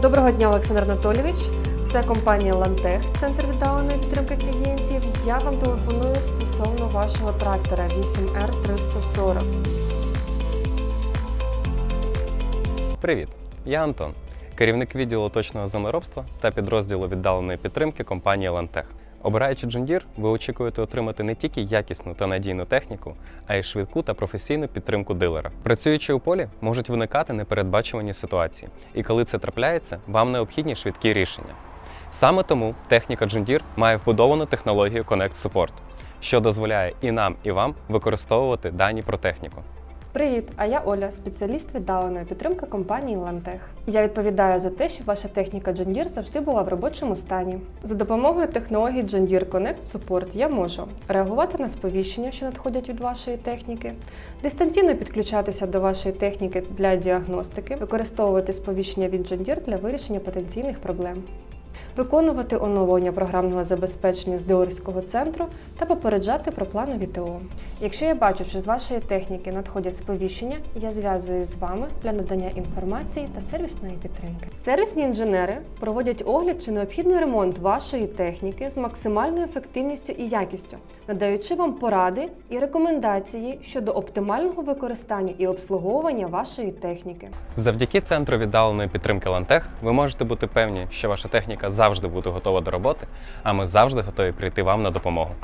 Доброго дня, Олександр Анатолійович. Це компанія Лантех, центр віддаленої підтримки клієнтів. Я вам телефоную стосовно вашого трактора 8R340. Привіт, я Антон, керівник відділу точного землеробства та підрозділу віддаленої підтримки компанії Лантех. Обираючи John Deere, ви очікуєте отримати не тільки якісну та надійну техніку, а й швидку та професійну підтримку дилера. Працюючи у полі, можуть виникати непередбачувані ситуації, і коли це трапляється, вам необхідні швидкі рішення. Саме тому техніка John Deere має вбудовану технологію Connect Support, що дозволяє і нам, і вам використовувати дані про техніку. Привіт! А я Оля, спеціаліст віддаленої підтримки компанії Лантех. Я відповідаю за те, щоб ваша техніка John Deere завжди була в робочому стані. За допомогою технології John Deere Connect Support я можу реагувати на сповіщення, що надходять від вашої техніки, дистанційно підключатися до вашої техніки для діагностики, використовувати сповіщення від John Deere для вирішення потенційних проблем. Виконувати оновлення програмного забезпечення з дилерського центру та попереджати про планові ТО. Якщо я бачу, що з вашої техніки надходять сповіщення, я зв'язуюсь з вами для надання інформації та сервісної підтримки. Сервісні інженери проводять огляд чи необхідний ремонт вашої техніки з максимальною ефективністю і якістю, надаючи вам поради і рекомендації щодо оптимального використання і обслуговування вашої техніки. Завдяки центру віддаленої підтримки Лантех ви можете бути певні, що ваша техніка завжди буде готова до роботи, а ми завжди готові прийти вам на допомогу.